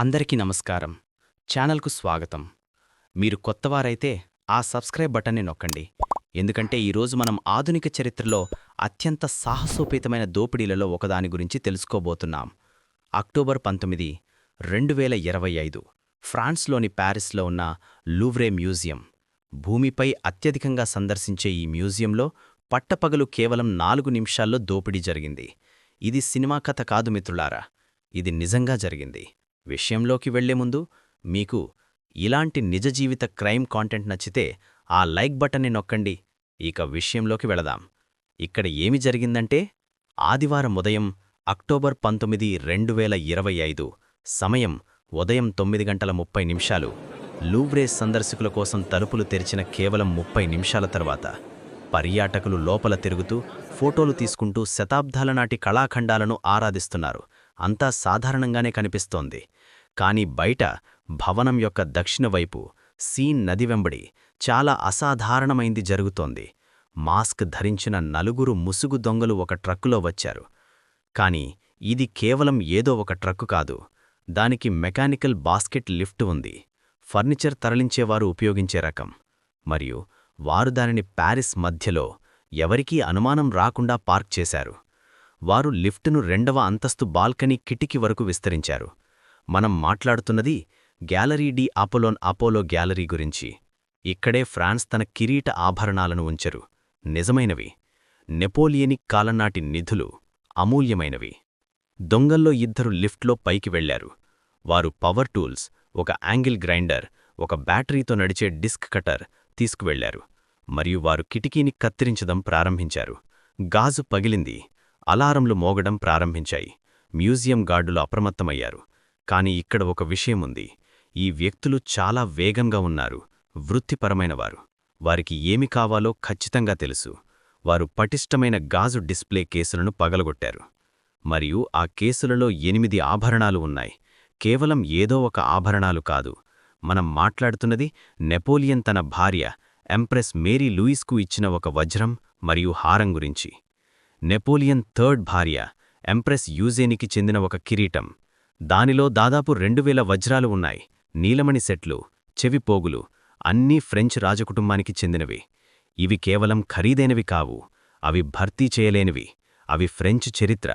అందరికీ నమస్కారం. ఛానల్కు స్వాగతం. మీరు కొత్తవారైతే ఆ సబ్స్క్రైబ్ బటన్ని నొక్కండి. ఎందుకంటే ఈరోజు మనం ఆధునిక చరిత్రలో అత్యంత సాహసోపేతమైన దోపిడీలలో ఒకదాని గురించి తెలుసుకోబోతున్నాం. అక్టోబర్ పంతొమ్మిది రెండు వేల ఇరవై ఐదు. ఫ్రాన్స్లోని ప్యారిస్లో ఉన్న లూవ్రే మ్యూజియం. భూమిపై అత్యధికంగా సందర్శించే ఈ మ్యూజియంలో పట్టపగలు కేవలం నాలుగు నిమిషాల్లో దోపిడీ జరిగింది. ఇది సినిమా కథ కాదు మిత్రులారా. ఇది నిజంగా జరిగింది. విషయంలోకి వెళ్ళే ముందు మీకు ఇలాంటి నిజ జీవిత క్రైమ్ కాంటెంట్ నచ్చితే ఆ లైక్ బటన్ని నొక్కండి. ఇక విషయంలోకి వెళదాం. ఇక్కడ ఏమి జరిగిందంటే ఆదివారం ఉదయం అక్టోబర్ పంతొమ్మిది రెండు వేల ఇరవై ఐదు సమయం ఉదయం తొమ్మిది గంటల ముప్పై నిమిషాలు. లూవ్రేస్ సందర్శకుల కోసం తలుపులు తెరిచిన కేవలం ముప్పై నిమిషాల తర్వాత పర్యాటకులు లోపల తిరుగుతూ ఫోటోలు తీసుకుంటూ శతాబ్దాల నాటి కళాఖండాలను ఆరాధిస్తున్నారు. అంతా సాధారణంగానే కనిపిస్తోంది. కాని బయట భవనం యొక్క దక్షిణ వైపు సీన్ నది వెంబడి చాలా అసాధారణమైంది జరుగుతోంది. మాస్క్ ధరించిన నలుగురు ముసుగు దొంగలు ఒక ట్రక్కులో వచ్చారు. కాని ఇది కేవలం ఏదో ఒక ట్రక్కు కాదు. దానికి మెకానికల్ బాస్కెట్ లిఫ్ట్ ఉంది. ఫర్నిచర్ తరలించేవారు ఉపయోగించే రకం. మరియు వారు దానిని ప్యారిస్ మధ్యలో ఎవరికీ అనుమానం రాకుండా పార్క్ చేశారు. వారు లిఫ్టును రెండవ అంతస్తు బాల్కనీ కిటికీ వరకు విస్తరించారు. మనం మాట్లాడుతున్నది gallery de Apollon Apollo gallery గురించి. ఇక్కడే ఫ్రాన్స్ తన కిరీట ఆభరణాలను ఉంచరు. నిజమైనవి. నెపోలియనిక్ కాలనాటి నిధులు అమూల్యమైనవి. దొంగల్లో ఇద్దరు లిఫ్ట్లో పైకి వెళ్ళారు వారు పవర్ టూల్స్ ఒక యాంగిల్ గ్రైండర్ ఒక బ్యాటరీతో నడిచే డిస్క్ కటర్ తీసుకువెళ్ళారు మరియు వారు కిటికీని కత్తిరించడం ప్రారంభించారు. గాజు పగిలింది. అలారంలు మోగడం ప్రారంభించాయి. మ్యూజియం గార్డులు అప్రమత్తమయ్యారు. కాని ఇక్కడ ఒక విషయముంది. ఈ వ్యక్తులు చాలా వేగంగా ఉన్నారు. వృత్తిపరమైనవారు. వారికి ఏమి కావాలో ఖచ్చితంగా తెలుసు. వారు పటిష్టమైన గాజు డిస్ప్లే కేసులను పగలగొట్టారు. మరియు ఆ కేసులలో ఎనిమిది ఆభరణాలు ఉన్నాయి. కేవలం ఏదో ఒక ఆభరణాలు కాదు. మనం మాట్లాడుతున్నది నెపోలియన్ తన భార్య ఎంప్రెస్ మేరీ లూయిస్కు ఇచ్చిన ఒక వజ్రం మరియు హారం గురించి. నెపోలియన్ థర్డ్ భార్య ఎంప్రెస్ యూజేనికి చెందిన ఒక కిరీటం. దానిలో దాదాపు రెండువేల వజ్రాలు ఉన్నాయి. నీలమణి సెట్లు చెవిపోగులు అన్నీ ఫ్రెంచ్ రాజకుటుంబానికి చెందినవి. ఇవి కేవలం ఖరీదైనవి కావు. అవి భర్తీ చేయలేనివి. అవి ఫ్రెంచ్ చరిత్ర.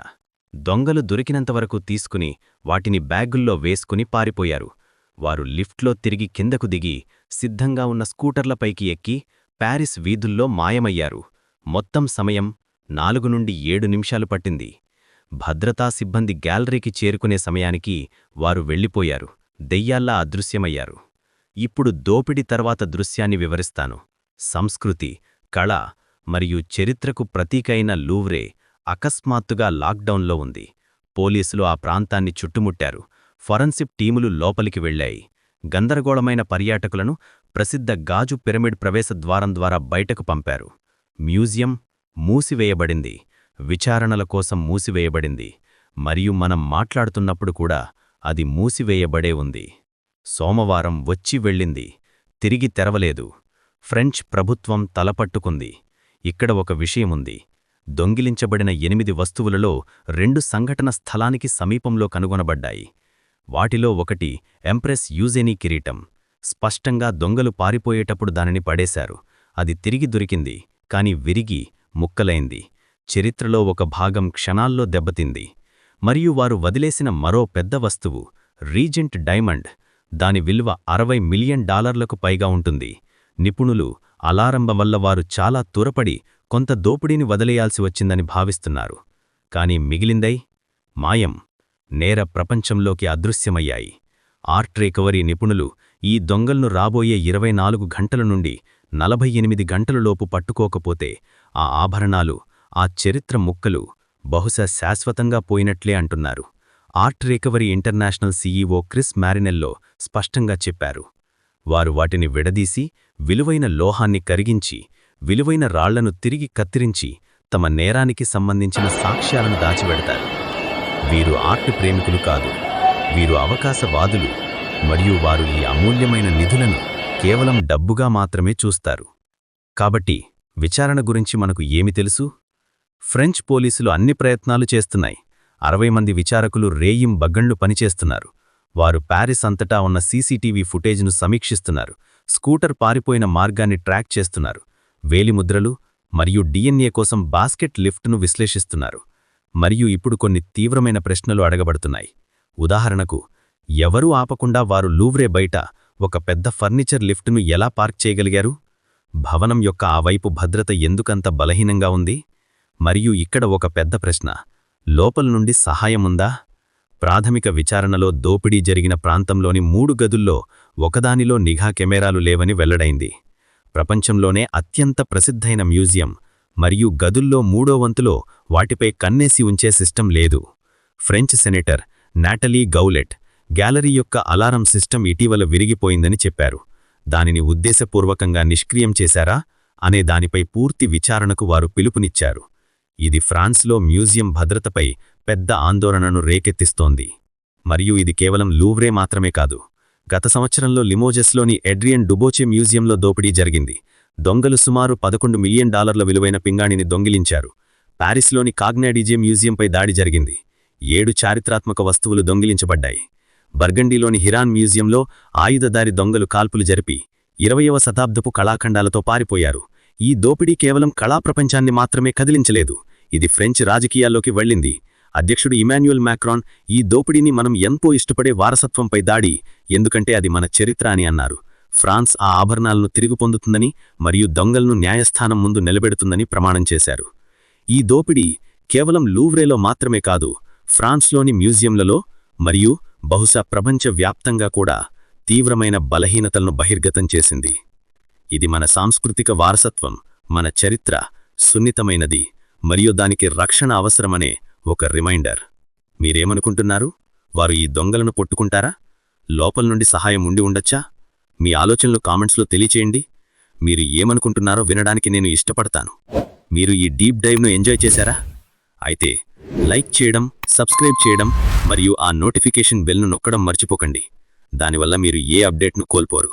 దొంగలు దొరికినంతవరకు తీసుకుని వాటిని బ్యాగుల్లో వేసుకుని పారిపోయారు. వారు లిఫ్ట్లో తిరిగి కిందకు దిగి సిద్ధంగా ఉన్న స్కూటర్లపైకి ఎక్కి ప్యారిస్ వీధుల్లో మాయమయ్యారు. మొత్తం సమయం నాలుగు నుండి ఏడు నిమిషాలు పట్టింది. భద్రతా సిబ్బంది గ్యాలరీకి చేరుకునే సమయానికి వారు వెళ్ళిపోయారు. దెయ్యాల్లా అదృశ్యమయ్యారు. ఇప్పుడు దోపిడి తర్వాత దృశ్యాన్ని వివరిస్తాను. సంస్కృతి కళ మరియు చరిత్రకు ప్రతీకైన లూవ్రే అకస్మాత్తుగా లాక్డౌన్లో ఉంది. పోలీసులు ఆ ప్రాంతాన్ని చుట్టుముట్టారు. ఫొరెన్సిక్ టీములు లోపలికి వెళ్ళాయి గందరగోళమైన పర్యాటకులను ప్రసిద్ధ గాజు పిరమిడ్ ప్రవేశద్వారం ద్వారా బయటకు పంపారు. మ్యూజియం మూసివేయబడింది. విచారణల కోసం మూసివేయబడింది. మరియు మనం మాట్లాడుతున్నప్పుడు కూడా అది మూసివేయబడే ఉంది. సోమవారం వచ్చి వెళ్ళింది. తిరిగి తెరవలేదు. ఫ్రెంచ్ ప్రభుత్వం తలపట్టుకుంది. ఇక్కడ ఒక విషయముంది. దొంగిలించబడిన ఎనిమిది వస్తువులలో రెండు సంఘటన స్థలానికి సమీపంలో కనుగొనబడ్డాయి. వాటిలో ఒకటి ఎంప్రెస్ యూజెనీ కిరీటం. స్పష్టంగా దొంగలు పారిపోయేటప్పుడు దానిని పడేశారు. అది తిరిగి దొరికింది. కాని విరిగి ముక్కలైంది. చరిత్రలో ఒక భాగం క్షణాల్లో దెబ్బతింది. మరియు వారు వదిలేసిన మరో పెద్ద వస్తువు రీజెంట్ డైమండ్. దాని విలువ అరవై మిలియన్ డాలర్లకు పైగా ఉంటుంది. నిపుణులు అలారంభం వల్ల వారు చాలా తురపడి కొంత దోపిడీని వదిలేయాల్సి వచ్చిందని భావిస్తున్నారు. కాని మిగిలిందై? మాయం. నేర ప్రపంచంలోకి అదృశ్యమయ్యాయి. ఆర్ట్ రికవరీ నిపుణులు ఈ దొంగలను రాబోయే ఇరవై నాలుగు గంటల నుండి నలభై ఎనిమిది గంటలలోపు పట్టుకోకపోతే ఆ ఆభరణాలు ఆ చరిత్ర ముక్కలు బహుశా శాశ్వతంగా పోయినట్లే అంటున్నారు. Art recovery international CEO Chris Marinello స్పష్టంగా చెప్పారు. వారు వాటిని విడదీసి విలువైన లోహాన్ని కరిగించి విలువైన రాళ్ళను తిరిగి కత్తిరించి తమ నేరానికి సంబంధించిన సాక్ష్యాలను దాచిపెడతారు. వీరు ఆర్ట్ ప్రేమికులు కాదు. వీరు అవకాశవాదులు. మరియు వారు ఈ అమూల్యమైన నిధులను కేవలం డబ్బుగా మాత్రమే చూస్తారు. కాబట్టి విచారణ గురించి మనకు ఏమి తెలుసు? ఫ్రెంచ్ పోలీసులు అన్ని ప్రయత్నాలు చేస్తున్నాయి. అరవై మంది విచారకులు రేయిం బగ్గండ్లు పనిచేస్తున్నారు. వారు ప్యారిస్ అంతటా ఉన్న సీసీటీవీ ఫుటేజ్ను సమీక్షిస్తున్నారు. స్కూటర్ పారిపోయిన మార్గాన్ని ట్రాక్ చేస్తున్నారు. వేలిముద్రలు మరియు డిఎన్ఏ కోసం బాస్కెట్ లిఫ్ట్ను విశ్లేషిస్తున్నారు. మరియు ఇప్పుడు కొన్ని తీవ్రమైన ప్రశ్నలు అడగబడుతున్నాయి. ఉదాహరణకు ఎవరూ ఆపకుండా వారు లూవ్రే బయట ఒక పెద్ద ఫర్నిచర్ లిఫ్ట్ను ఎలా పార్క్ చేయగలిగారు? భవనం యొక్క ఆ వైపు భద్రత ఎందుకంత బలహీనంగా ఉంది? మరియు ఇక్కడ ఒక పెద్ద ప్రశ్న. లోపల నుండి సహాయముందా ప్రాథమిక విచారణలో దోపిడీ జరిగిన ప్రాంతంలోని మూడు గదుల్లో ఒకదానిలో నిఘా కెమెరాలు లేవని వెల్లడైంది. ప్రపంచంలోనే అత్యంత ప్రసిద్ధైన మ్యూజియం మరియు గదుల్లో మూడో వంతులో వాటిపై కన్నేసి ఉంచే సిస్టం లేదు. French senator Nathalie Goulet gallery యొక్క అలారం సిస్టమ్ ఇటీవల విరిగిపోయిందని చెప్పారు. దానిని ఉద్దేశపూర్వకంగా నిష్క్రియం చేశారా? అనే దానిపై పూర్తి విచారణకు వారు పిలుపునిచ్చారు. ఇది ఫ్రాన్స్లో మ్యూజియం భద్రతపై పెద్ద ఆందోళనను రేకెత్తిస్తోంది. మరియు ఇది కేవలం లూవ్రే మాత్రమే కాదు. గత సంవత్సరంలో లిమోజెస్లోని ఎడ్రియన్ డుబోచే మ్యూజియంలో దోపిడీ జరిగింది. దొంగలు సుమారు పదకొండు మిలియన్ డాలర్ల విలువైన పింగాణిని దొంగిలించారు. పారిస్లోని కాగ్నాడిజే మ్యూజియంపై దాడి జరిగింది. ఏడు చారిత్రాత్మక వస్తువులు దొంగిలించబడ్డాయి. బర్గండీలోని హిరాన్ మ్యూజియంలో ఆయుధదారి దొంగలు కాల్పులు జరిపి ఇరవయవ శతాబ్దపు కళాఖండాలతో పారిపోయారు. ఈ దోపిడీ కేవలం కళాప్రపంచాన్ని మాత్రమే కదిలించలేదు. ఇది ఫ్రెంచ్ రాజకీయాల్లోకి వెళ్ళింది. అధ్యక్షుడు ఇమాన్యుయల్ మ్యాక్రాన్ ఈ దోపిడీని మనం ఎంతో ఇష్టపడే వారసత్వంపై దాడి ఎందుకంటే అది మన చరిత్ర అని అన్నారు. ఫ్రాన్స్ ఆ ఆభరణాలను తిరిగి పొందుతుందని మరియు దొంగలను న్యాయస్థానం ముందు నిలబెడుతుందని ప్రమాణం చేశారు. ఈ దోపిడీ కేవలం లూవ్రేలో మాత్రమే కాదు ఫ్రాన్స్లోని మ్యూజియంలలో మరియు బహుశా ప్రపంచవ్యాప్తంగా కూడా తీవ్రమైన బలహీనతలను బహిర్గతం చేసింది. ఇది మన సాంస్కృతిక వారసత్వం మన చరిత్ర సున్నితమైనది మరియు దానికి రక్షణ అవసరమనే ఒక రిమైండర్. మీరేమనుకుంటున్నారు? వారు ఈ దొంగలను పొట్టుకుంటారా? లోపల నుండి సహాయం ఉండి ఉండొచ్చా? మీ ఆలోచనలు కామెంట్స్లో తెలియచేయండి. మీరు ఏమనుకుంటున్నారో వినడానికి నేను ఇష్టపడతాను. మీరు ఈ డీప్ డైవ్ను ఎంజాయ్ చేశారా? అయితే లైక్ చేయడం సబ్స్క్రైబ్ చేయడం మరియు ఆ నోటిఫికేషన్ బెల్ను నొక్కడం మర్చిపోకండి. దానివల్ల మీరు ఏ అప్డేట్ను కోల్పోరు.